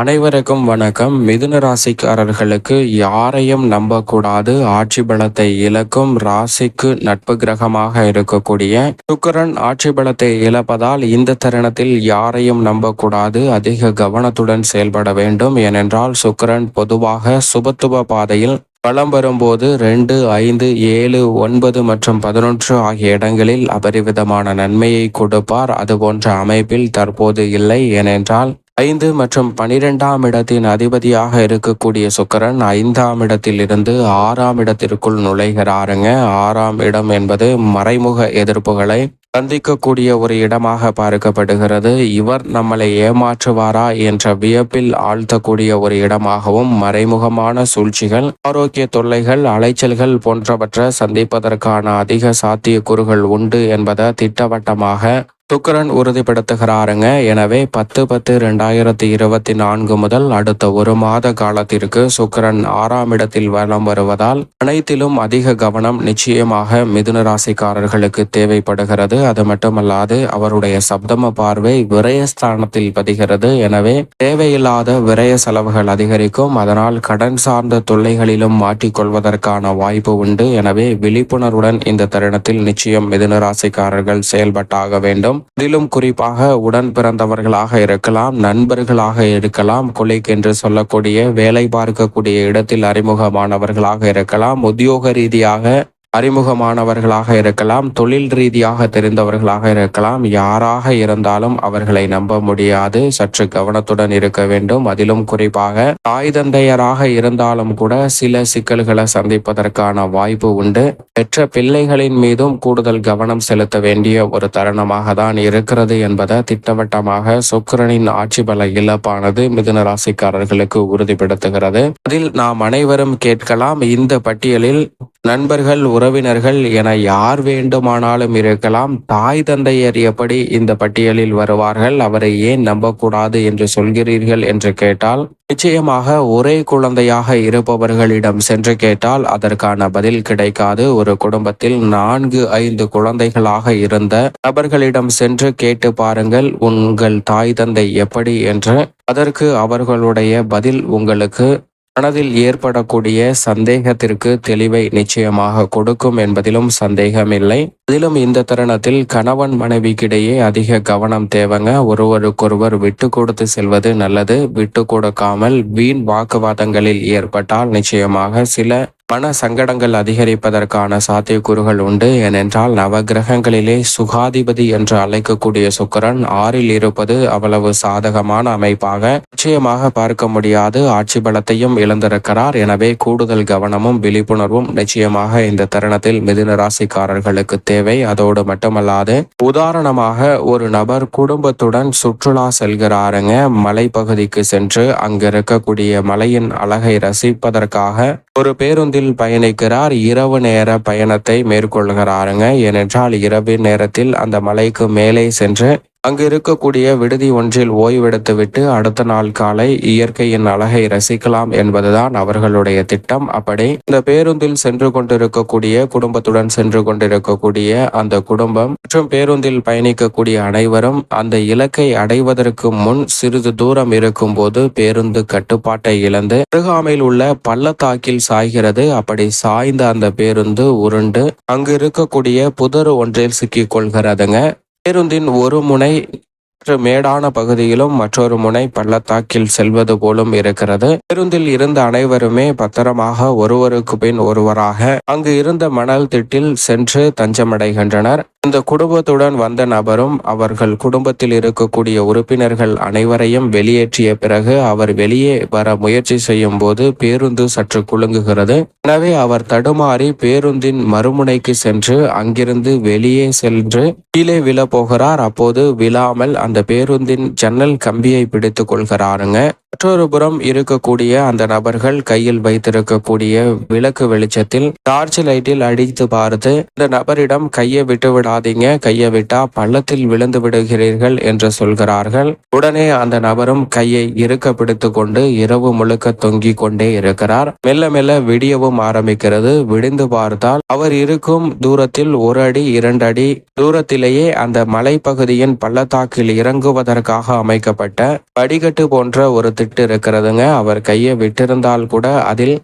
அனைவருக்கும் வணக்கம். மிதுன ராசிக்காரர்களுக்கு யாரையும் நம்பக்கூடாது. ஆட்சி பலத்தை இழக்கும் ராசிக்கு நட்பு கிரகமாக இருக்கக்கூடிய சுக்கரன் ஆட்சி பலத்தை இழப்பதால் இந்த தருணத்தில் யாரையும் நம்பக்கூடாது. அதிக கவனத்துடன் செயல்பட வேண்டும். ஏனென்றால் சுக்கரன் பொதுவாக சுபத்துவ பாதையில் பலம் வரும்போது ரெண்டு ஐந்து ஏழு ஒன்பது மற்றும் பதினொன்று ஆகிய இடங்களில் அபரிவிதமான நன்மையை கொடுப்பார். அதுபோன்ற அமைப்பில் தற்போது இல்லை. ஏனென்றால் ஐந்து மற்றும் பனிரெண்டாம் இடத்தின் அதிபதியாக இருக்கக்கூடிய சுக்கரன் ஐந்தாம் இடத்தில் இருந்து ஆறாம் இடத்திற்குள் நுழைகிறாருங்க. ஆறாம் இடம் என்பது மறைமுக எதிர்ப்புகளை சந்திக்கக்கூடிய ஒரு இடமாக பார்க்கப்படுகிறது. இவர் நம்மளை ஏமாற்றுவாரா என்ற வியப்பில் ஆழ்த்தக்கூடிய ஒரு இடமாகவும் மறைமுகமான சூழ்ச்சிகள் ஆரோக்கிய தொல்லைகள் அலைச்சல்கள் போன்றவற்றை சந்திப்பதற்கான அதிக சாத்தியக்கூறுகள் உண்டு என்பதை திட்டவட்டமாக சுக்கரன் உறுதிப்படுத்துகிறாருங்க. எனவே பத்து பத்து ரெண்டாயிரத்தி இருபத்தி நான்கு முதல் அடுத்த ஒரு மாத காலத்திற்கு சுக்கரன் ஆறாம் இடத்தில் வலம் வருவதால் அனைத்திலும் அதிக கவனம் நிச்சயமாக மிதுன ராசிக்காரர்களுக்கு தேவைப்படுகிறது. அது மட்டுமல்லாது அவருடைய சப்தம பார்வை விரயஸ்தானத்தில் பதிகிறது. எனவே தேவையில்லாத விரய செலவுகள் அதிகரிக்கும். அதனால் கடன் சார்ந்த தொல்லைகளிலும் மாட்டிக்கொள்வதற்கான வாய்ப்பு உண்டு. எனவே விழிப்புணர்வுடன் இந்த தருணத்தில் நிச்சயம் மிதுன ராசிக்காரர்கள் செயல்பட்டாக வேண்டும். அதிலும் குறிப்பாக உடன் பிறந்தவர்களாக இருக்கலாம் நண்பர்களாக இருக்கலாம் கொலைக் என்று சொல்லக்கூடிய வேலை பார்க்கக்கூடிய இடத்தில் அறிமுகமானவர்களாக இருக்கலாம் உத்தியோக ரீதியாக அறிமுகமானவர்களாக இருக்கலாம் தொழில் ரீதியாக தெரிந்தவர்களாக இருக்கலாம். யாராக இருந்தாலும் அவர்களை நம்ப முடியாது. சற்று கவனத்துடன் இருக்க வேண்டும். அதிலும் குறிப்பாக தாய் தந்தையராக இருந்தாலும் கூட சில சிக்கல்களை சந்திப்பதற்கான வாய்ப்பு உண்டு. பெற்ற பிள்ளைகளின் மீதும் கூடுதல் கவனம் செலுத்த வேண்டிய ஒரு தருணமாக தான் இருக்கிறது என்பதை திட்டவட்டமாக சுக்கரனின் ஆட்சி பல இழப்பானது மிதுன ராசிக்காரர்களுக்கு உறுதிப்படுத்துகிறது. அதில் நாம் அனைவரும் கேட்கலாம் இந்த பட்டியலில் நண்பர்கள் உறவினர்கள் என யார் வேண்டுமானாலும் இருக்கலாம். தாய் தந்தையர் எப்படி இந்த பட்டியலில் வருவார்கள்? அவரை ஏன் நம்பக்கூடாது என்று சொல்கிறீர்கள் என்று கேட்டால் நிச்சயமாக ஒரே குழந்தையாக இருப்பவர்களிடம் சென்று கேட்டால் அதற்கான பதில் கிடைக்காது. ஒரு குடும்பத்தில் நான்கு ஐந்து குழந்தைகளாக இருந்த நபர்களிடம் சென்று கேட்டு பாருங்கள் உங்கள் தாய் தந்தை எப்படி என்று. அதற்கு அவர்களுடைய பதில் உங்களுக்கு மனதில் ஏற்படக்கூடிய சந்தேகத்திற்கு தெளிவை நிச்சயமாக கொடுக்கும் என்பதிலும் சந்தேகமில்லை அதிலும் இந்த தருணத்தில் கணவன் மனைவிக்கிடையே அதிக கவனம் தேவைங்க. ஒருவருக்கொருவர் விட்டு கொடுத்து செல்வது நல்லது. விட்டு கொடுக்காமல் வீண் வாக்குவாதங்களில் ஏற்பட்டால் நிச்சயமாக சில மன சங்கடங்கள் அதிகரிப்பதற்கான சாத்தியக்கூறுகள் உண்டு. ஏனென்றால் நவகிரகங்களிலே சுகாதிபதி என்று அழைக்கக்கூடிய சுக்கரன் ஆறில் இருப்பது அவ்வளவு சாதகமான அமைப்பாக நிச்சயமாக பார்க்க முடியாது. ஆட்சி பலத்தையும் இழந்திருக்கிறார். எனவே கூடுதல் கவனமும் விழிப்புணர்வும் நிச்சயமாக இந்த தருணத்தில் மிதுன ராசிக்காரர்களுக்கு தேவை. அதோடு மட்டுமல்லாது உதாரணமாக ஒரு நபர் குடும்பத்துடன் சுற்றுலா செல்கிறாருங்க. மலைப்பகுதிக்கு சென்று அங்கு இருக்கக்கூடிய மலையின் அழகை ரசிப்பதற்காக ஒரு பேருந்தில் பயணிக்கிறார். இரவு நேர பயணத்தை மேற்கொள்கிறாருங்க. ஏனென்றால் இரவு நேரத்தில் அந்த மலைக்கு மேலே சென்று அங்கு இருக்கக்கூடிய விடுதி ஒன்றில் ஓய்வெடுத்துவிட்டு அடுத்த நாள் காலை இயற்கையின் அழகை ரசிக்கலாம் என்பதுதான் அவர்களுடைய திட்டம். அப்படி இந்த பேருந்தில் சென்று கொண்டிருக்கக்கூடிய குடும்பத்துடன் சென்று கொண்டிருக்கக்கூடிய அந்த குடும்பம் மற்றும் பேருந்தில் பயணிக்கக்கூடிய அனைவரும் அந்த இலக்கை அடைவதற்கு முன் சிறிது தூரம் இருக்கும் போது பேருந்து கட்டுப்பாட்டை இழந்து அருகாமையில் உள்ள பள்ளத்தாக்கில் சாய்கிறது. அப்படி சாய்ந்த அந்த பேருந்து உருண்டு அங்கு இருக்கக்கூடிய புதர் ஒன்றில் சிக்கிக் கொள்கிறதுங்க. பேருந்தின் ஒரு முனை மேடான பகுதியிலும் மற்றொரு முனை பள்ளத்தாக்கில் செல்வது போலும் இருக்கிறது. பேருந்தில் இருந்த அனைவருமே பத்திரமாக ஒருவருக்கு பின் ஒருவராக அங்கு இருந்த மணல் திட்டில் சென்று தஞ்சமடைகின்றனர். இந்த குடும்பத்துடன் வந்த நபரும் அவர்கள் குடும்பத்தில் இருக்கக்கூடிய உறுப்பினர்கள் அனைவரையும் வெளியேற்றிய பிறகு அவர் வெளியே வர முயற்சி செய்யும் போது பேருந்து சற்று குலுங்குகிறது. எனவே அவர் தடுமாறி பேருந்தின் மறுமுனைக்கு சென்று அங்கிருந்து வெளியே சென்று கீழே விழ போகிறார். அப்போது விழாமல் அந்த பேருந்தின் ஜன்னல் கம்பியை பிடித்து கொள்கிறாருங்க. மற்றொரு புறம் இருக்கக்கூடிய அந்த நபர்கள் கையில் வைத்திருக்கக்கூடிய விளக்கு வெளிச்சத்தில் டார்ச் லைட்டில் அடித்து பார்த்து இந்த நபரிடம் கையை விட்டு விடாதீங்க கையை விட்டா பள்ளத்தில் விழுந்து விடுகிறீர்கள் என்று சொல்கிறார்கள். உடனே அந்த நபரும் கையை இருக்க பிடித்து கொண்டு இரவு முழுக்க தொங்கிக் கொண்டே இருக்கிறார். மெல்ல மெல்ல விடியவும் ஆரம்பிக்கிறது. விடிந்து பார்த்தால் அவர் இருக்கும் தூரத்தில் ஒரு அடி இரண்டு அடி தூரத்திலேயே அந்த மலைப்பகுதியின் பள்ளத்தாக்கில் இறங்குவதற்காக அமைக்கப்பட்ட படிக்கட்டு போன்ற ஒரு திட்டு இருக்கிறதுங்க. அவர் கையை விட்டிருந்தால் கூட அதில்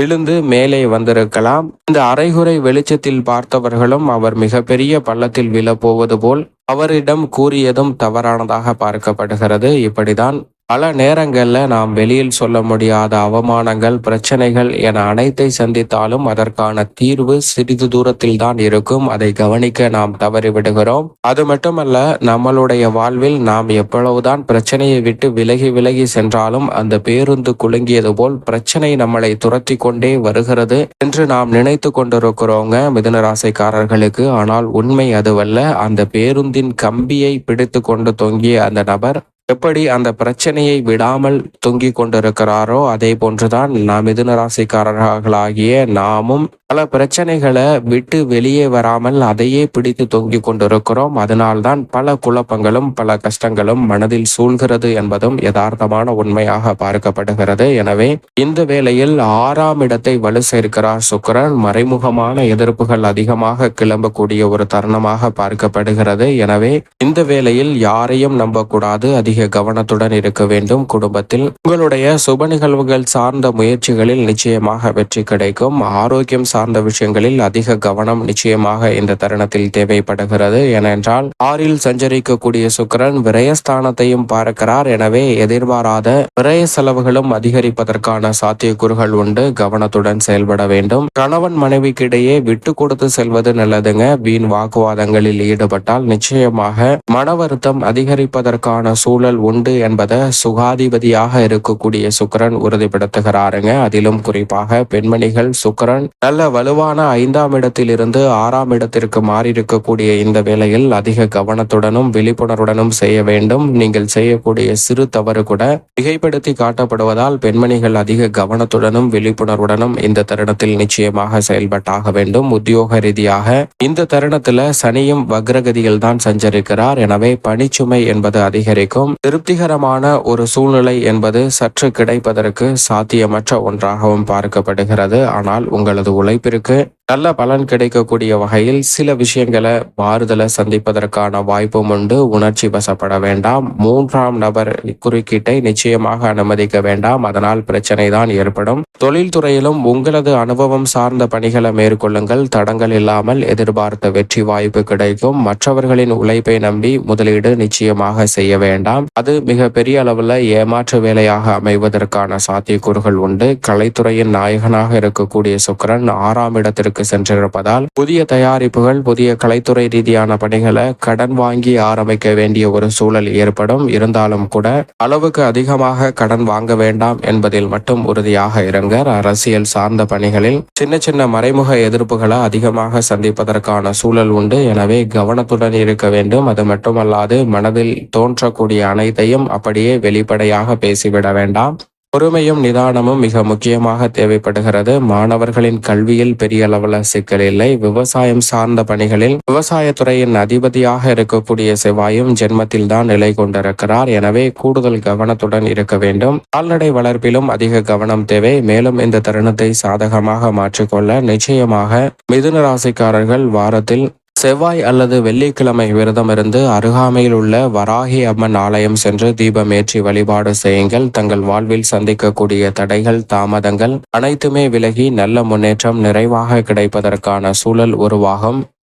விழுந்து மேலே வந்திருக்கலாம். இந்த அரைகுறை வெளிச்சத்தில் பார்த்தவர்களும் அவர் மிகப்பெரிய பள்ளத்தில் விழப்போவது போல் அவரிடம் கூறியதும் தவறானதாக பார்க்கப்படுகிறது. இப்படிதான் பல நேரங்களில் நாம் வெளியில் சொல்ல முடியாத அவமானங்கள் பிரச்சனைகள் என அனைத்தை சந்தித்தாலும் அதற்கான தீர்வு சிறிது தூரத்தில் தான் இருக்கும். அதை கவனிக்க நாம் தவறிவிடுகிறோம் அது மட்டுமல்ல நம்மளுடைய வாழ்வில் நாம் எவ்வளவுதான் பிரச்சனையை விட்டு விலகி விலகி சென்றாலும் அந்த பேருந்து குலுங்கியது போல் பிரச்சனை நம்மளை துரத்தி கொண்டே வருகிறது என்று நாம் நினைத்து கொண்டிருக்கிறோங்க மிதுனராசைக்காரர்களுக்கு ஆனால் உண்மை அதுவல்ல அந்த பேருந்தின் கம்பியை பிடித்து கொண்டு தொங்கிய அந்த நபர் எப்படி அந்த பிரச்சனையை விடாமல் தொங்கிக் கொண்டிருக்கிறாரோ அதே போன்றுதான் நாம் மிதுன ராசிக்காரர்களாகிய நாமும் பல பிரச்சனைகளை விட்டு வெளியே வராமல் அதையே பிடித்து தொங்கிக் கொண்டிருக்கிறோம். அதனால்தான் பல குழப்பங்களும் பல கஷ்டங்களும் மனதில் சூழ்கிறது என்பதும் யதார்த்தமான உண்மையாக பார்க்கப்படுகிறது. எனவே இந்த வேளையில் ஆறாம் இடத்தை வலு சேர்க்கிறார் சுக்கிரன். மறைமுகமான எதிர்ப்புகள் அதிகமாக கிளம்பக்கூடிய ஒரு தருணமாக பார்க்கப்படுகிறது. எனவே இந்த வேளையில் யாரையும் நம்பக்கூடாது. அதிக கவனத்துடன் இருக்க வேண்டும். குடும்பத்தில் உங்களுடைய சுப நிகழ்வுகள் சார்ந்த முயற்சிகளில் நிச்சயமாக வெற்றி கிடைக்கும். ஆரோக்கியம் சார்ந்த விஷயங்களில் அதிக கவனம் நிச்சயமாக இந்த தருணத்தில் தேவைப்படுகிறது. ஏனென்றால் ஆறில் சஞ்சரிக்கக்கூடிய சுக்கிரன் விரயஸ்தானத்தையும் பார்க்கிறார். எனவே எதிர்பாராத விரய செலவுகளும் அதிகரிப்பதற்கான சாத்தியக்கூறுகள் உண்டு. கவனத்துடன் செயல்பட வேண்டும். கணவன் மனைவிக்கிடையே விட்டு கொடுத்து செல்வது நல்லதுங்க. வீண் வாக்குவாதங்களில் ஈடுபட்டால் நிச்சயமாக மன வருத்தம் அதிகரிப்பதற்கான சூழல் உண்டு என்பதை சுகாதிபதியாக இருக்கக்கூடிய சுக்கிரன் உறுதிப்படுத்துகிறாருங்க. அதிலும் குறிப்பாக பெண்மணிகள் சுக்கிரன் நல்ல வலுவான ஐந்தாம் இடத்தில் இருந்து ஆறாம் இடத்திற்கு மாறி இருக்கக்கூடிய இந்த வேளையில் அதிக கவனத்துடனும் விழிப்புணர்வுடனும் செய்ய வேண்டும். நீங்கள் செய்யக்கூடிய சிறு தவறு கூட மிகைப்படுத்தி காட்டப்படுவதால் பெண்மணிகள் அதிக கவனத்துடனும் விழிப்புணர்வுடனும் இந்த தருணத்தில் நிச்சயமாக செயல்பட்டாக வேண்டும். உத்தியோக ரீதியாக இந்த தருணத்துல சனியும் வக்ரகதியில் தான் சஞ்சரிக்கிறார். எனவே பணிச்சுமை என்பது அதிகரிக்கும். திருப்திகரமான ஒரு சூழ்நிலை என்பது சற்று கிடைப்பதற்கு சாத்தியமற்ற ஒன்றாகவும் பார்க்கப்படுகிறது. ஆனால் உங்களது உழைப்பிற்கு நல்ல பலன் கிடைக்கக்கூடிய வகையில் சில விஷயங்களை மாறுதலை சந்திப்பதற்கான வாய்ப்பும் உண்டு. உணர்ச்சி வசப்பட வேண்டாம். மூன்றாம் நபர் குறுக்கீட்டை நிச்சயமாக அனுமதிக்க வேண்டாம். அதனால் பிரச்சனை தான் ஏற்படும். தொழில்துறையிலும் உங்களது அனுபவம் சார்ந்த பணிகளை மேற்கொள்ளுங்கள். தடங்கள் இல்லாமல் எதிர்பார்த்த வெற்றி வாய்ப்பு கிடைக்கும். மற்றவர்களின் உழைப்பை நம்பி முதலீடு நிச்சயமாக செய்ய வேண்டாம். அது மிக பெரிய அளவில் ஏமாற்று வேலையாக அமைவதற்கான சாத்தியக்கூறுகள் உண்டு. கலைத்துறையின் நாயகனாக இருக்கக்கூடிய சுக்கிரன் ஆறாம் இடத்திற்கு சென்றிருப்பதால் புதிய தயாரிப்புகள் புதிய கலைத்துறை ரீதியான பணிகளை கடன் வாங்கி ஆரம்பிக்க வேண்டிய ஒரு சூழல் ஏற்படும். இருந்தாலும் கூட அளவுக்கு அதிகமாக கடன் வாங்க வேண்டாம் என்பதில் மட்டும் உறுதியாக இருங்க அரசியல் சார்ந்த பணிகளில் சின்ன சின்ன மறைமுக எதிர்ப்புகளை அதிகமாக சந்திப்பதற்கான சூழல் உண்டு. எனவே கவனத்துடன் இருக்க வேண்டும். அது மட்டுமல்லாது மனதில் தோன்றக்கூடிய அனைத்தையும் அப்படியே வெளிப்படையாக பேசிவிட வேண்டாம். பொறுமையும் நிதானமும் மிக முக்கியமாக தேவைப்படுகிறது. மாணவர்களின் கல்வியில் பெரிய அளவில் சிக்கல் இல்லை. விவசாயம் சார்ந்த பணிகளில் விவசாயத்துறையின் அதிபதியாக இருக்கக்கூடிய செவ்வாயும் ஜென்மத்தில் தான் நிலை கொண்டிருக்கிறார். எனவே கூடுதல் கவனத்துடன் இருக்க வேண்டும். கால்நடை வளர்ப்பிலும் அதிக கவனம் தேவை. மேலும் இந்த தருணத்தை சாதகமாக மாற்றிக்கொள்ள நிச்சயமாக மிதுன ராசிக்காரர்கள் வாரத்தில் செவ்வாய் அல்லது வெள்ளிக்கிழமை விரதம் இருந்து அருகாமையில் உள்ள வராகி அம்மன் ஆலயம் சென்று தீபமேற்றி வழிபாடு செய்யுங்கள். தங்கள் வாழ்வில் சந்திக்கக்கூடிய தடைகள் தாமதங்கள் அனைத்துமே விலகி நல்ல முன்னேற்றம் நிறைவாக கிடைப்பதற்கான சூழல் உருவாகும்.